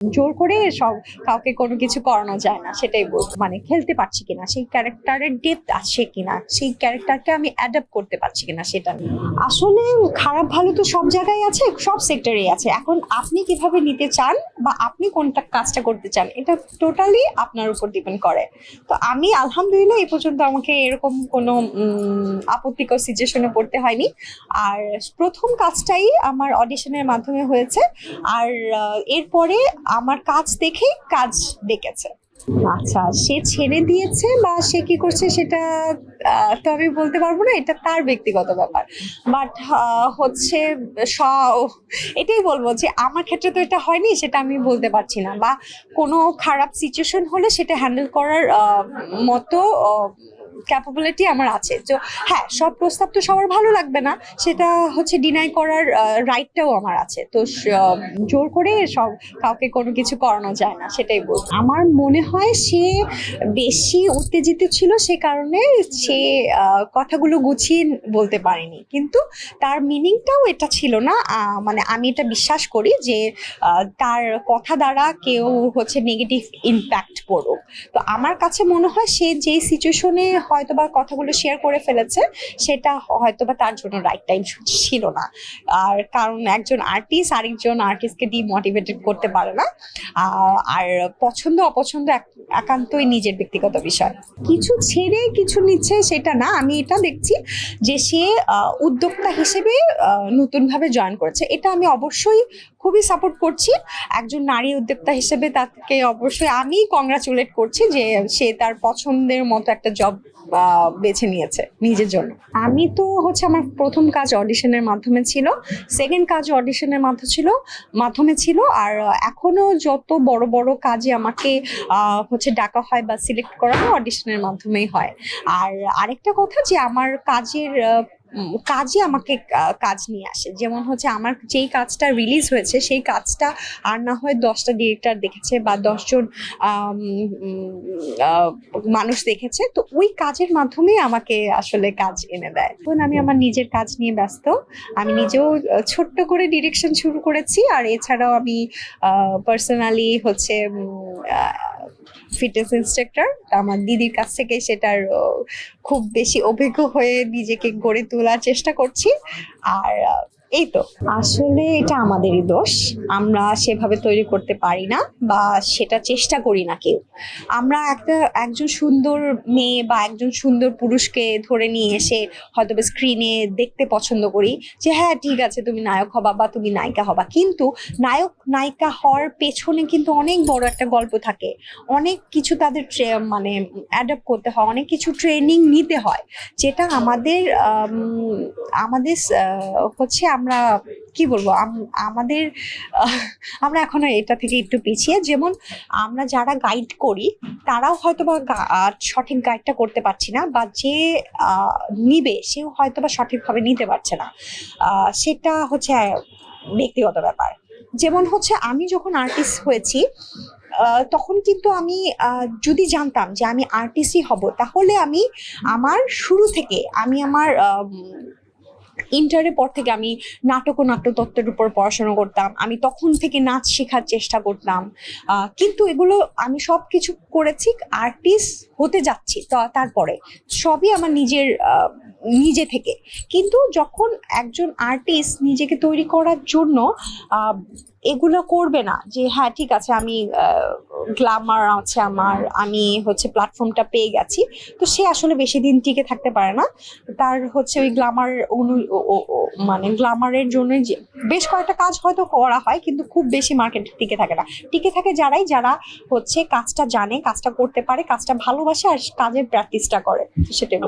জোর করে সব কাউকে কোনো কিছু করানো যায় না, সেটাই মানে খেলতে পারছি কিনা, সেই ক্যারেক্টারের ডেপথ আছে কিনা, সেই ক্যারেক্টারকে আমি অ্যাডাপ্ট করতে পারছি কিনা সেটা আসলে খারাপ ভালো তো সব জায়গায় আছে, সব সেক্টরেই আছে। এখন আপনি কীভাবে নিতে চান বা আপনি কোনটা কাজটা করতে চান, এটা টোটালি আপনার উপর ডিপেন্ড করে। তো আমি আলহামদুলিল্লাহ এই পর্যন্ত আমাকে এরকম কোনো আপত্তিকর সিচুয়েশনে পড়তে হয়নি। আর প্রথম কাজটাই আমার অডিশনের মাধ্যমে হয়েছে। আর এরপরে আমার কাজ দেখে কাজ ডেকেছে। আচ্ছা সে ছেড়ে দিয়েছে বা সে কি করছে সেটা তো আমি বলতে পারব না, এটা তার ব্যক্তিগত ব্যাপার। বাট হচ্ছে স- এটাই বলব যে আমার ক্ষেত্রে তো এটা হয়নি, সেটা আমি বলতে পারছি না। বা কোনো খারাপ সিচুয়েশন হলে সেটা হ্যান্ডেল করার মতো ক্যাপাবিলিটি আমার আছে। তো হ্যাঁ সব প্রস্তাব তো সবার ভালো লাগবে না, সেটা হচ্ছে ডিনাই করার রাইটটাও আমার আছে। তো জোর করে সব কাউকে কোনো কিছু করানো যায় না, সেটাই বলব। আমার মনে হয় সে বেশি উত্তেজিত ছিল সে কারণে সে কথাগুলো গুছিয়ে বলতে পারেনি। কিন্তু তার মিনিংটাও এটা ছিল না মানে আমি এটা বিশ্বাস করি যে তার কথা দ্বারা কেউ হচ্ছে নেগেটিভ ইম্প্যাক্ট পড়ুক। তো আমার কাছে মনে হয় সে যেই সিচুয়েশনে হয়তো বা কথাগুলো শেয়ার করে ফেলেছে, সেটা হয়তো বা তার জন্য রাইট টাইম ছিল না। আর কারণ একজন আর্টিস্ট আরেকজন আর্টিস্টকে ডিমোটিভেটেড করতে পারে না। আর পছন্দ, অপছন্দ এক- একান্তই নিজের ব্যক্তিগত বিষয়। কিছু ছেড়ে, কিছু নিচ্ছে সেটা না, আমি এটা দেখছি যে সে উদ্যোক্তা হিসেবে নতুনভাবে জয়েন করেছে। এটা আমি অবশ্যই খুবই সাপোর্ট করছি। একজন নারী উদ্যোক্তা হিসেবে তাকে অবশ্যই আমি কংগ্রাচুলেট করছি যে সে তার পছন্দের মতো একটা জব বেছে নিয়েছে নিজের জন্য। আমি তো হচ্ছে আমার প্রথম কাজ অডিশনের মাধ্যমে ছিল। সেকেন্ড কাজ অডিশনের মাধ্যমে ছিল মাধ্যমে ছিল। আর এখনও যত বড় বড় কাজে আমাকে হচ্ছে ডাকা হয় বা সিলেক্ট করা হয় অডিশনের মাধ্যমেই হয়। আর আরেকটা কথা যে আমার কাজের আহ, উম, কাজে আমাকে কাজ নিয়ে আসে। যেমন হচ্ছে আমার যেই কাজটা রিলিজ হয়েছে সেই কাজটা আর না হয় দশটা ডিরেক্টর দেখেছে বা দশজন মানুষ দেখেছে। তো ওই কাজের মাধ্যমেই আমাকে আসলে কাজ এনে দেয়। এখন আমি আমার নিজের কাজ নিয়ে ব্যস্ত। আমি নিজেও ছোট্ট করে ডিরেকশন শুরু করেছি। আর এছাড়াও আমি পার্সোনালি হচ্ছে ফিটনেস ইনস্ট্রাক্টর আমার দিদির কাছ থেকে সেটার খুব বেশি অভিজ্ঞ হয়ে নিজেকে গড়ে তোলার চেষ্টা করছি। আর এই তো আসলে এটা আমাদেরই দোষ। আমরা সেভাবে তৈরি করতে পারি না বা সেটা চেষ্টা করি না কেউ। আমরা একটা, একজন সুন্দর মেয়ে বা একজন সুন্দর পুরুষকে ধরে নিয়ে এসে হয়তো স্ক্রিনে দেখতে পছন্দ করি যে হ্যাঁ ঠিক আছে, তুমি নায়ক হবা বা তুমি নায়িকা হবা। কিন্তু নায়ক, নায়িকা হওয়ার পেছনে কিন্তু অনেক বড় একটা গল্প থাকে। অনেক কিছু তাদের মানে অ্যাডাপ্ট করতে হয়, অনেক কিছু ট্রেনিং নিতে হয়। যেটা আমাদের আমাদের হচ্ছে আমরা, কি বলব আমাদের আমরা এখনও এটা থেকে একটু পিছিয়ে। যেমন আমরা যারা গাইড করি, তারাও হয়তো বা সঠিক গাইডটা করতে পারছি না বা যে নিবে, সেও হয়তো বা সঠিকভাবে নিতে পারছে না। সেটা হচ্ছে ব্যক্তিগত ব্যাপার। যেমন হচ্ছে আমি যখন আর্টিস্ট হয়েছি তখন কিন্তু আমি যদি জানতাম যে আমি আর্টিস্টই হব, তাহলে আমি আমার শুরু থেকে, আমি আমার ইন্টারের পর থেকে আমি নাটক ও নাট্যতত্ত্বের উপর পড়াশোনা করতাম। আমি তখন থেকে নাচ শেখার চেষ্টা করতাম। কিন্তু এগুলো আমি সব কিছু করেছি আর্টিস্ট হতে যাচ্ছি তারপরে। সবই আমার নিজের নিজে থেকে। কিন্তু যখন একজন আর্টিস্ট নিজেকে তৈরি করার জন্য এগুলো করবে না যে হ্যাঁ ঠিক আছে, আমি গ্লামার আছে আমার, আমি হচ্ছে প্ল্যাটফর্মটা পেয়ে গেছি। তো সে আসলে বেশি দিন টিকে থাকতে পারে না। তার হচ্ছে ওই গ্লামার অনু মানে গ্লামারের জন্য যে, বেশ কয়েকটা কাজ হয়তো করা হয়, কিন্তু খুব বেশি মার্কেট টিকে থাকে না। টিকে থাকে যারাই যারা হচ্ছে কাজটা জানে, কাজটা করতে পারে, কাজটা ভালোবাসে আর কাজের প্র্যাকটিসটা করে, সেটাই